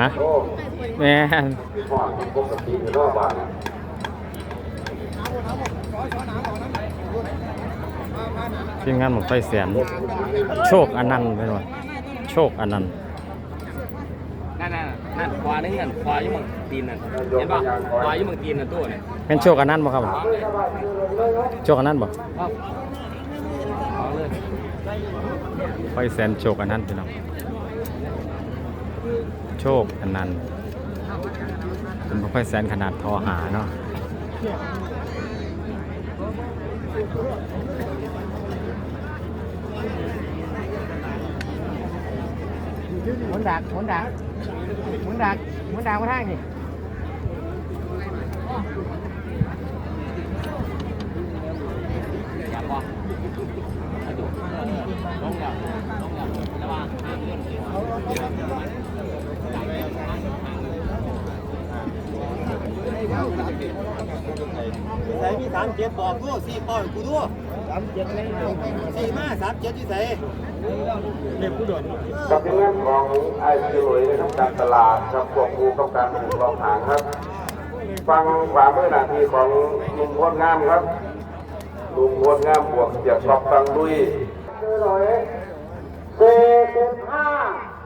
ฮะแม่นพ่อปกติอยู่รอบบ้านทีมงานหมกไฟแสนโชคอนันต์ไปหน่อยโชคอนันต์นั่นน่ะนั่นขวานึงนั่นขวาอยู่เมืองตีนนั่นเห็นป่ะขวาอยู่เมืองตีนนั่นตัวเนี่ยเป็นโชคอนันต์บ่ครับโชคอนันต์บ่ครับเอาเลยไฟแสนโชคอนันต์พี่น้อง โชคอนันต์เป็นไฟแสนขนาดทอหาเนาะหมุนดักหมุนดักหมุนดักหมุนดักมาทางนี่อย่าพอเอาดูลงแล้วลงแล้วระวังห้ามเลื่อน ใส่มีสามเจ็ดบอกดูสี่ปอยกูดูสามเจ็ดสี่มาสามเจ็ดที่ใส่กับทีมงานของไอซีหลุยนะครับการตลาดครับควบคู่กับการปลูกรองหางครับ ฟังความเมื่อนาทีของลุงโคตรงามครับลุงโคตรงามบวกเสียบซอกตังลุยหน่อยสี่สิบห้า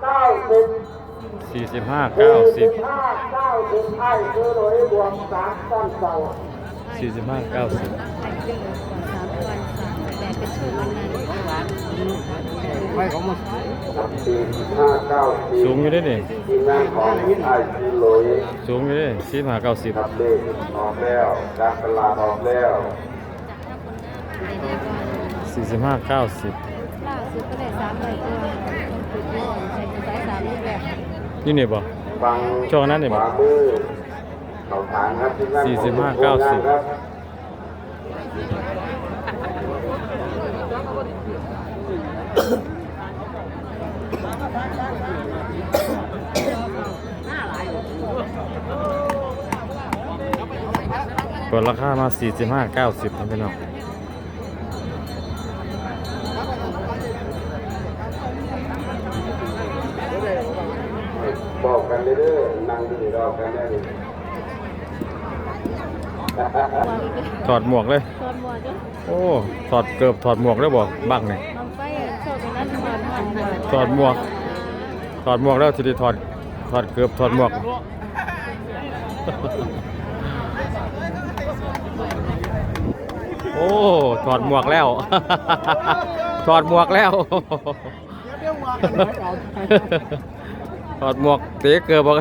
เก้าสิบสี่สิบห้าเก้าสิบ ห้าเก้าสิบไอ้คือหน่อยบวกสามต้นเสาสี่สิบห้าเก้าสิบไปของมันสี่สิบห้าเก้าสิบสูงอยู่เด้วยนี่ทีมงานของไอซีหลุยสูงอยู่เด้วยสี่ห้าเก้าสิบครับเลขออกแล้วการตลาดออกแล้วสี่สิบห้าเก้าสิบล่าสุดก็ได้สามใบตัวคือที่ใช้สายสามรูปแบบนี่นี่บ่ ฟังช่วงนั้นนี่ขบ่วามือเขาทางครับที่นั่นสี่สิบห้าเก้าสิบครับเปิดราคามาสี่สิบห้าเก้าสิบนะพี่น้อง ถอดหมวกเลย ตอนหมดก็โอ้ถอดเกือบถอดหมวกแล้วบอกบักนี่บางไฟโชคกันนั้นมันมันถอดหมวก ถอดหมวกแล้วทีนี้ถอดถอดเกือบถอดหมวก โอ้ถอดหมวกแล้ว ถอดหมวกแล้ว ถอดหมวกเตะเกือบบอก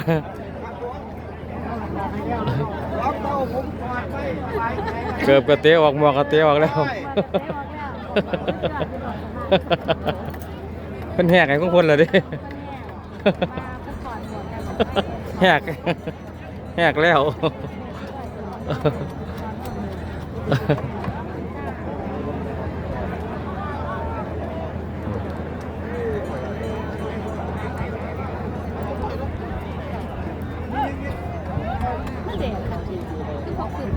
เกือบกระเตะออกหมวกกระเตะออกแล้วเพิ่นแหกไอ้ของคนเลยดิ แหก แหกแล้วเด็กค่ะ เขาขึ้น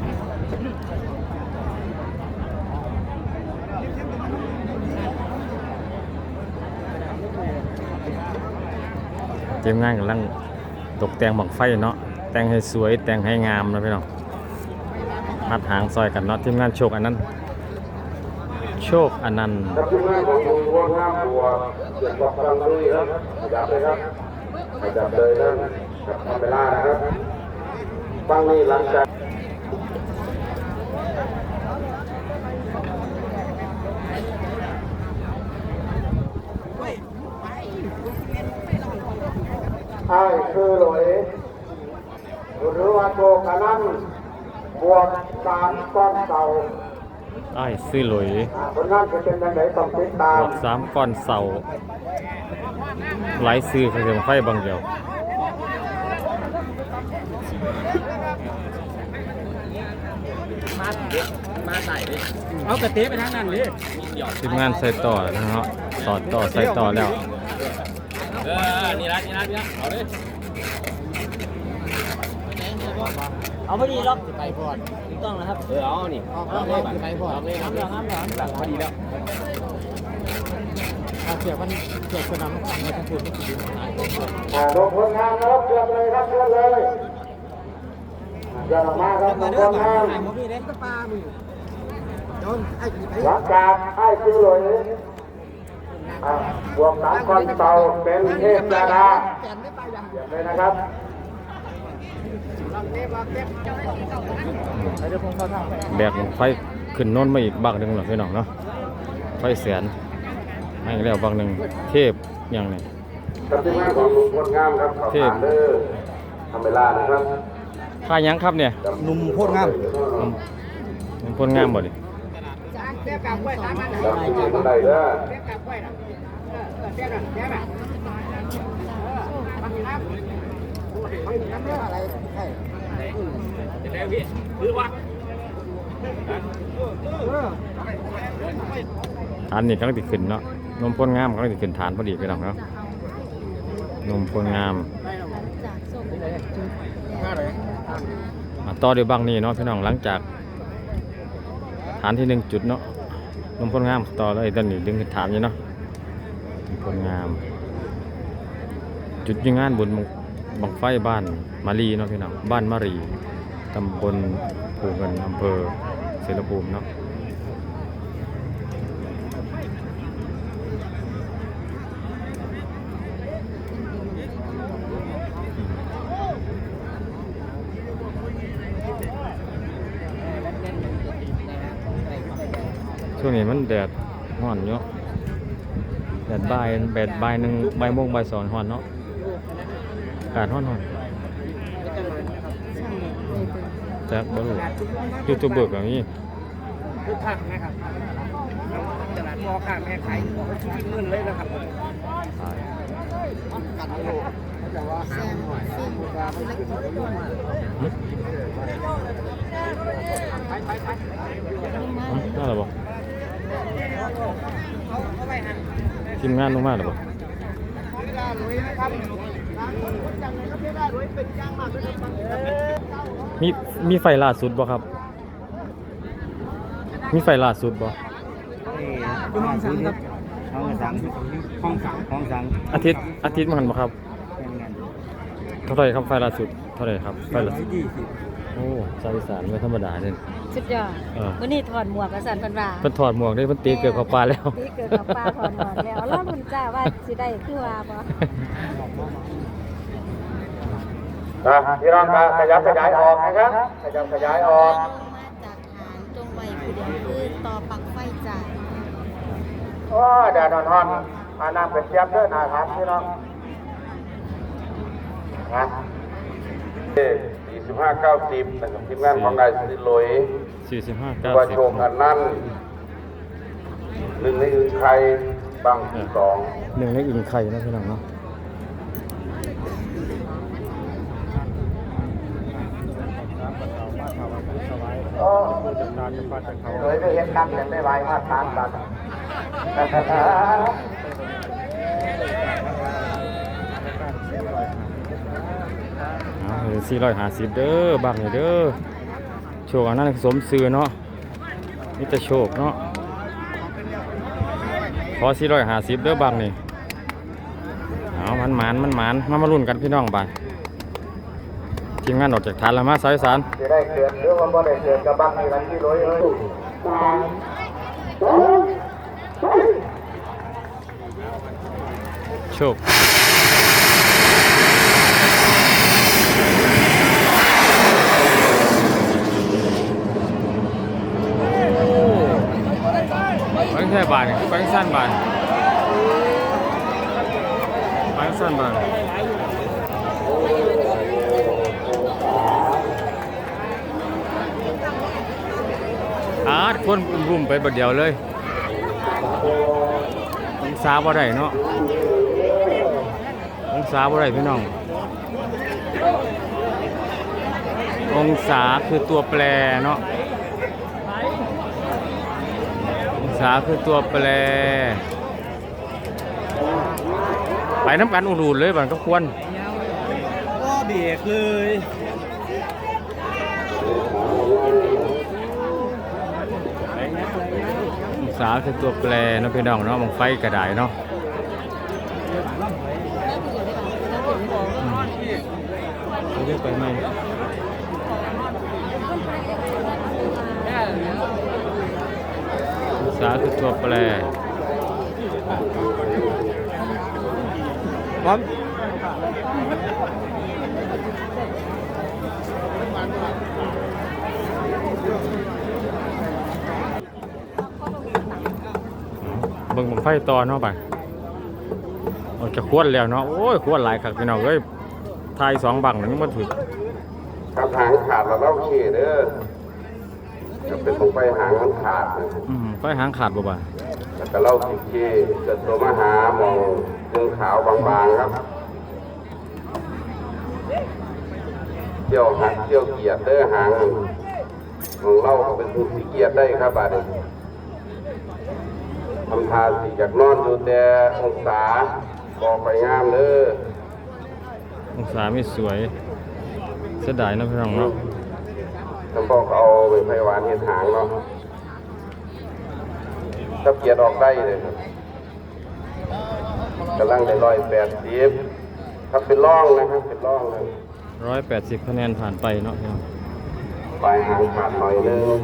ทีมงานกำลังตกแต่งบังไฟเนาะแต่งให้สวยแต่งให้งามนะพี่น้องมัดหางซอยกันเนาะทีมงานโชคอันนั้น โชคอันต์ครับที่นั่นของลุงพวกห้ามบัวเสียบบอกกันลุยครับขยับเลยครับขยับเลยนั่นกับทำเวลานะครับฟังนี่หลังจาก ไอ้คือหลอยหรือว่าโตกะนั้นบวกสามก้อนเสาอ้ายซื้อหลุยอ่าผลงานจะเป็นยังไงต้องติดตาบมวกสามก้อนเสาหลายซื้อเขาจะไฟบางเดียวมาใส่ดิเอากระเตะไปทางนั้นเลยทีมงานใส่ต่อนะฮะต่อต่อใส่ต่อแล้ว เออนี่ละนี่ละนี่ละเอาดิเอาพอดีล็อกไปพอดถูกต้องนะครับ เออเอานี่เอาเอาเอาเลยไปพอดเอาเลยน้ำเหลืองน้ำเหลืองหลังพอดีแล้วโอเคสียมันเกิดกระนำขังมาทั้งคืนไม่กี่เดือนหายไปหมดอ่าลงผลงานนะครับเชิญเลยครับเชิญเลยอ่าเชิญออกมาครับลมางเด้ผอลมางานไอ้หมอพี่เด้ก็ปลามือโดนไอ้ไอ้หลังจากให้ซื้อเลยอ่า บวกสามคนเตาเป็นเทพดาดาแกนได้ปลาอย่างเดี๋ยวเลยนะครับแบกไฟขึ้นโน้นมาอีกบักหนึ่งหรอพี่น้องเนาะไฟแสนให้แล้วบักหนึ่งเทพอย่างนี้กับทีมงานของลุงพลงามครับขอบเทพคุณเด้อทำเวลานะครับค่าหยังครับเนี่ยหนุ่มโคตรงามมันพ่นงามบ่ดิ ฐานนี่กำลังติดขึ้นเนาะนมพ่นงามกำลังติดขึ้นฐานพอดีพี่น้องเนาะนมพ่นงามต่อเด้วยวบางนี่เนาะพี่น้องหลังจากฐานที่หนึ่งจุดเนาะนมพ่นงามต่อเลยตอนนี้ดึงขึ้นฐานอยู่เนาะ นมพ่นงาม จุดยิงงานบนบังไฟบ้านมารีเนาะพี่น้องบ้านมารีตำบลภูเงินอำเภอเสรภูมิเนาะช่วงนี้มันแดดร้อนเยอะ แดดบ่ายแดดบ่ายหนึ่งบ่ายโมงบ่ายสองร้อนเนาะอากาศร้อนร้อนแจ็คบอลูยูทูบเบอร์แบบนี้คือผักนะครับตลาดมอค่ะแม่ขายชิ้นเงินเลยนะครับกันโลแต่ว่าหาหน่อยปลาไม่ได้กินได้ด้วยน่าหรอบ่ ทีมงานลงมาหรอบ่มีมีไฟล่าสุดบ่ครับ มีไฟล่าสุดบ่ห้องสังครับห้องสังห้องสังห้องสังอาทิตย์อาทิตย์มันบ่ครับ เท่าไหร่ครับไฟล่าสุด เท่าไหร่ครับไฟล่าสุดยี่สิบโอ้ชาวอีสานไม่ธรรมดาเด่นสุดยอดเออ วันนี้ถอดหมวกกระสันพันว่าเพิ่นถอดหมวกได้เพิ่นตีเกือบเข้าปลาแล้ว ตีเกิดกับปลาถอดหมวกแล้วรอบคุณจ้าว่าสิได้คือว่าบ่อะพี่น้องครับขยับขยายออกนะครับขยับขยายออกมาจากฐานจงไว้ผู้เดียวคือต่อปักไฟจ่ายโอ้ยแดดร้อนๆมาน้ำเป็นเจี๊ยบเด้อหนาทานพี่น้องนะ สี่สิบห้าเก้าสิบนะครับทีมงานของนายสิลอย45ว่าโชคอันนั้นหนึ่งในอื่นใครบางที่สอง90หนึ่งในอึ่งไข่นะพี่น้องเนาะเลยได้เห็นกันอย่างได้ไวมาตามกัน เอา450เด้อบักนี่เด้อโชคอันนั้นสมซื้อเนาะนี่แต่โชคเนาะขอ450เด้อบักนี่เอามันหมานมันหมานมามาลุ้นกันพี่น้องบาดทีมงานออกจากฐานแล้วมาสายสารจะได้เกิดหรือว่าบ่ได้เกิดกับบางนี่มันที่ร้อยเอ้ยโชค แค่บาทไปสั้นบาทไปสั้นบาทอาดคนรุมไปบัดเดียวเลยองศาบ่ได้เนาะองศาบ่ได้พี่น้อง องศาคือตัวแปรเนาะ ษาคือตัวแปร ไปน้ำกันอุดๆเลยบังก็ควรก็เบรกเลยสาคือตัวแปรเนาะพี่น้องเนาะมังไฟกระดายเนาะเรียกไปไหม ษาคือตัวแปรพร้อมเบิ่งบังไฟต่อเนาะไปออกจะควรแล้วเนาะ โอ้ยควรหลายคักพี่น้องเอ้ยทายสองบังนึงมาถึงครับหางขาดแล้วเราเขเด้อ จะเป็นตรงไปหางมันขาดนะอืมไฟหางขาดบ่บ่าแล้วก็เล่าสิเกเกิดตัวมาหามองเรื่องขาวบางๆครับเที่ยวหักเที่ยวเกียดเด้อหางของเราก็เป็นผู้ที่เกียดได้ครับบาดนี้ทำทาสิจากนอนอยู่แต่องศาบอกไปงามเด้อองศาไม่สวยเสียดายเนาะพี่น้องเนาะ ท่านบอกเอาไปไฟหวานเห็ดหางเนาะถ้าเกียดออกได้เลยครับกำลังได้ร้อยแปดสิบครับเป็นร่องนะครับเป็นร่องเลยร้อยแปดสิบคะแนนผ่านไปเนาะพี่น้องปลายหางขาดหน่อยนึง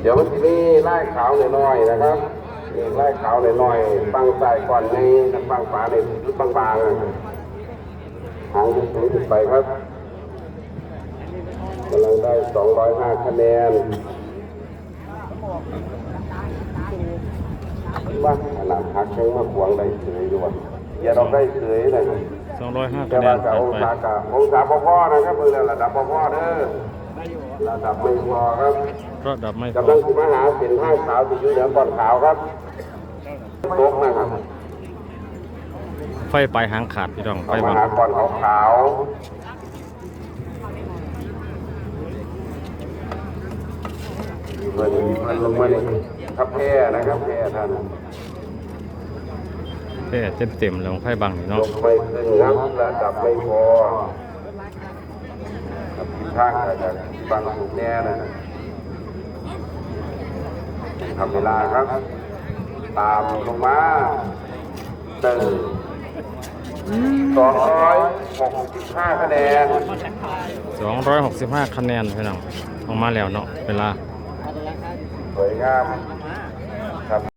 เดี๋ยวมันจะมีไล่ขาวหน่อยๆนะครับมีไล่ขาวหน่อยๆปังใส่ก่อนในปังฝาในหรือบางๆนะครับหางสูงขึ้นไปครับ กำลังได้ 205 คะแนนว่าขนาดหักยังมาขวางได้เฉยด้วยอย่าเราได้เฉยนะครับสองร้อยห้าแต่คะแนว่านกับผ่านองไปศากับองศาพ่อๆนะครับมือระดับพ่อๆเด้อระดับไม่พอครับระดับไม่พกำลัองคุมาหาเส้นห้างขาวที่อยู่เหนือก่อนขาวครับตกนะครับไฟปลายหางขาดพี่น้องไฟเอามาบังหาก่อนขาวขาว เงินเงินลงมาเลยครับแพ้นะครับแพ้ท่านแค่เต็มเต็มๆแล้วไฟบังนี่ลเนาะงไม่ขึ้นครับระดับไม่พอครับทิศทางอาจจะฟังถูกแน่นะทำเวลาครับ ตามลงมาหนึ่งสองร้อยหกสิบห้าคะแนนสองร้อยหกสิบห้าคะแนนพี่น้องออกมาแล้วเนาะเวลา สวยงามครับ